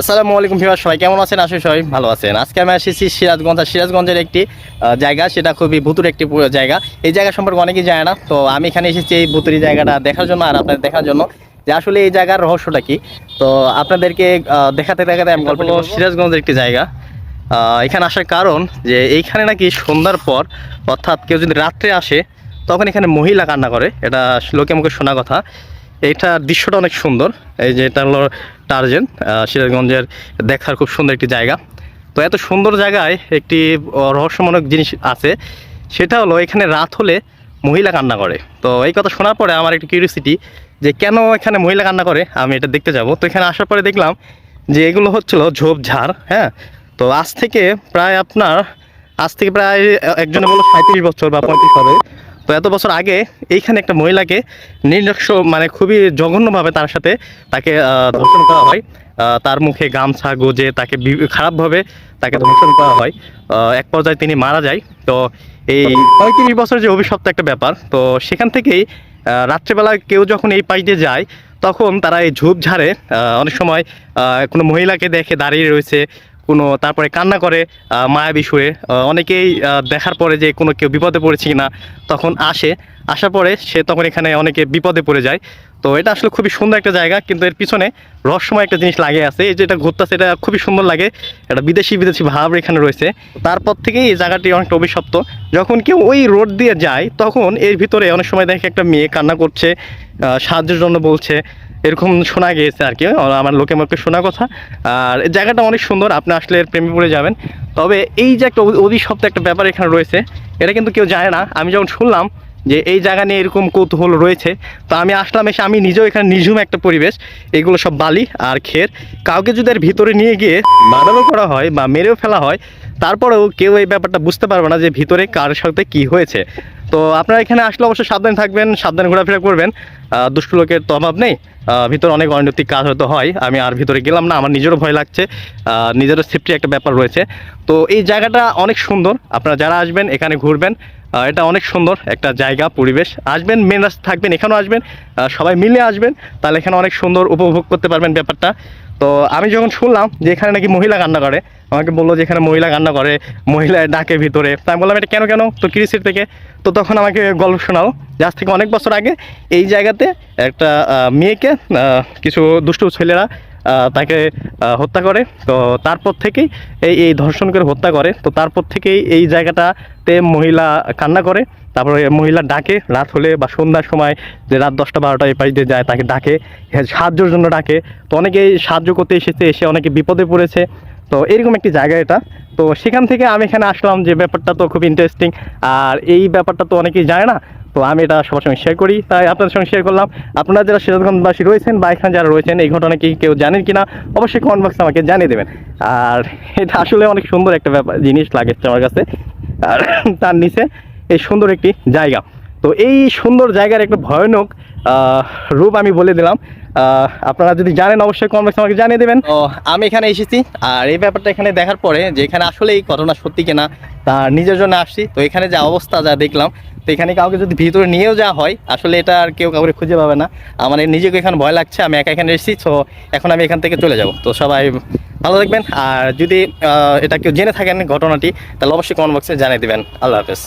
আসসালামু আলাইকুম ভিউয়ার সবাই কেমন আছেন? আসলে সবাই ভালো আছেন। আজকে আমি এসেছি সিরাজগঞ্জ। আর সিরাজগঞ্জের একটি জায়গা, সেটা খুবই ভুতুর একটি জায়গা। এই জায়গা সম্পর্কে অনেকেই জানে না, তো আমি এখানে এসেছি এই ভুতুরি জায়গাটা দেখার জন্য আর আপনাদের দেখার জন্য। যে আসলে এই জায়গার রহস্যটা কি? তো আপনাদেরকে দেখাতে দেখাতে আমি গল্প সিরাজগঞ্জের একটি জায়গা এখানে আসার কারণ যে এইখানে নাকি সন্ধ্যার পর, অর্থাৎ কেউ যদি রাত্রে আসে, তখন এখানে মহিলা কান্না করে। এটা লোকে মুখে শোনা কথা। এইটার দৃশ্যটা অনেক সুন্দর। এই যে এটা হলো টার্জেন সিরাজগঞ্জের দেখার খুব সুন্দর একটি জায়গা। তো এত সুন্দর জায়গায় একটি রহস্যমূলক জিনিস আছে। সেটা হলো এখানে রাত হলে মহিলা কান্না করে। তো এই কথা শোনার পরে আমার একটু কিউরিয়াসিটি যে কেন এখানে মহিলা কান্না করে? আমি এটা দেখতে যাব। তো এখানে আসার পরে দেখলাম যে এগুলো হচ্ছিল ঝোপঝাড় হ্যাঁ? তো আজ থেকে প্রায় আপনার, আজ থেকে প্রায় একজনে বলো সাঁত্রিশ বছর বা পঁয়ত্রিশ হবে। তো এত বছর আগে এইখানে একটা মহিলাকে নির্লক্ষ মানে খুবই জঘন্যভাবে তার সাথে তাকে ধর্ষণ করা হয়। তার মুখে গামছা, গোজে তাকে খারাপভাবে তাকে ধর্ষণ করা হয়। এক পর্যায়ে তিনি মারা যায়। তো এই পঁয়ত্রিশ বছর যে অভিশপ্ত একটা ব্যাপার, তো সেখান থেকেই রাত্রেবেলা কেউ যখন এই দিয়ে যায়, তখন তারা এই ঝোপঝাড়ে অনেক সময় কোনো মহিলাকে দেখে দাঁড়িয়ে রয়েছে কোনো তারপরে কান্না করে মায়াবী সুরে অনেকেই দেখার পরে যে কোনো কেউ বিপদে পড়েছে কিনা তখন আসে। আসার পরে সে তখন এখানে অনেকে বিপদে পড়ে যায়। তো এটা আসলে খুবই সুন্দর একটা জায়গা, কিন্তু এর পিছনে রহস্যময় একটা জিনিস লাগে আছে। এই যেটা ঘুরতেছে, এটা খুবই সুন্দর লাগে। এটা বিদেশি বিদেশি ভাব এখানে রয়েছে। তারপর থেকেই এই জায়গাটি অনেকটা অভিশপ্ত। যখন কেউ ওই রোড দিয়ে যায়, তখন এর ভিতরে অনেক সময় দেখে একটা মেয়ে কান্না করছে সাহায্যের জন্য বলছে। এরকম শোনা গিয়েছে আর কি, আমার লোকে মুখে শোনা কথা। আর জায়গাটা অনেক সুন্দর, আপনি আসলে প্রেমে পড়ে যাবেন। তবে এই যে একটা অভি- অভিশপ্ত একটা ব্যাপার এখানে রয়েছে, এটা কিন্তু কেউ জানে না। আমি যখন শুনলাম যে এই জায়গা নিয়ে এরকম কৌতূহল রয়েছে, তো আমি আসলাম এসে, আমি নিজেও এখানে নিঝুম একটা পরিবেশ। এগুলো সব বালি আর খের কাউকে যদি এর ভিতরে নিয়ে গিয়ে মারানো করা হয় বা মেরেও ফেলা হয়, তারপরেও কেউ এই ব্যাপারটা বুঝতে পারবে না যে ভিতরে কার সাথে কি হয়েছে। তো আপনারা এখানে আসলে অবশ্যই সাবধানে থাকবেন, সাবধানে ঘোরাফেরা করবেন। দুষ্ট লোকের তো অভাব নেই। ভিতরে অনেক অনৈতিক কাজ হয়তো হয়। আমি আর ভিতরে গেলাম না, আমার নিজেরও ভয় লাগছে। নিজেরও সেফটি একটা ব্যাপার রয়েছে। তো এই জায়গাটা অনেক সুন্দর। আপনারা যারা আসবেন, এখানে ঘুরবেন এটা অনেক সুন্দর একটা জায়গা, পরিবেশ। আসবেন মেন রাস্তা থাকবেন, এখানেও আসবেন। সবাই মিলে আসবেন। তাহলে এখানে অনেক সুন্দর উপভোগ করতে পারবেন ব্যাপারটা। তো আমি যখন শুনলাম যে এখানে নাকি মহিলা কান্না করে, আমাকে বলল যে এখানে মহিলা কান্না করে মহিলা ডাকে ভিতরে। তা আমি বললাম, এটা কেন কেন? তো কৃষির থেকে? তো তখন আমাকে গল্প শোনাও, যে থেকে অনেক বছর আগে এই জায়গাতে একটা মেয়েকে কিছু দুষ্টু ছেলেরা তাকে হত্যা করে। তো তারপর থেকেই এই এই ধর্ষণ করে হত্যা করে। তো তারপর থেকেই এই জায়গাটাতে মহিলা কান্না করে। তারপরে মহিলা ডাকে। রাত হলে বা সন্ধ্যার সময় যে রাত দশটা বারোটা এই পাশ দিয়ে যায় তাকে ডাকে। হ্যাঁ, সাহায্যের জন্য ডাকে। তো অনেকেই সাহায্য করতে এসেছে এসে অনেকে বিপদে পড়েছে। তো এরকম একটি জায়গা এটা। তো সেখান থেকে আমি এখানে আসলাম যে ব্যাপারটা তো খুব ইন্টারেস্টিং আর এই ব্যাপারটা তো অনেকেই জানে না। তো আমি এটা সবার সঙ্গে শেয়ার করি। তাই আপনাদের সঙ্গে শেয়ার করলাম। আপনারা যারা সিরাজগঞ্জবাসী রয়েছেন বা এখানে যারা রয়েছেন, এই ঘটনা কি কেউ জানেন কি না অবশ্যই কমেন্ট বক্সে আমাকে জানিয়ে দেবেন। আর এটা আসলে অনেক সুন্দর একটা ব্যাপার জিনিস লাগেছে আমার কাছে। আর তার নিচে এই সুন্দর একটি জায়গা। তো এই সুন্দর জায়গার একটা ভয়ানক রূপ আমি বলে দিলাম। আপনারা যদি জানেন, অবশ্যই কমেন্ট আমাকে জানিয়ে দেবেন। আমি এখানে এসেছি। আর এই ব্যাপারটা এখানে দেখার পরে যে এখানে আসলে এই ঘটনা সত্যি কিনা নিজের জন্য আসছি। তো এখানে যা অবস্থা, যা দেখলাম, তো এখানে কাউকে যদি ভিতরে নিয়েও যাওয়া হয়, আসলে এটা আর কেউ কাউকে খুঁজে পাবে না। আমার নিজেকে এখানে ভয় লাগছে, আমি একা এখানে এসেছি, তো এখন আমি এখান থেকে চলে যাব। তো সবাই ভালো থাকবেন, আর যদি এটা কেউ জেনে থাকেন ঘটনাটি, তাহলে অবশ্যই কমেন্ট বক্সে জানিয়ে দেবেন। আল্লাহ হাফেজ।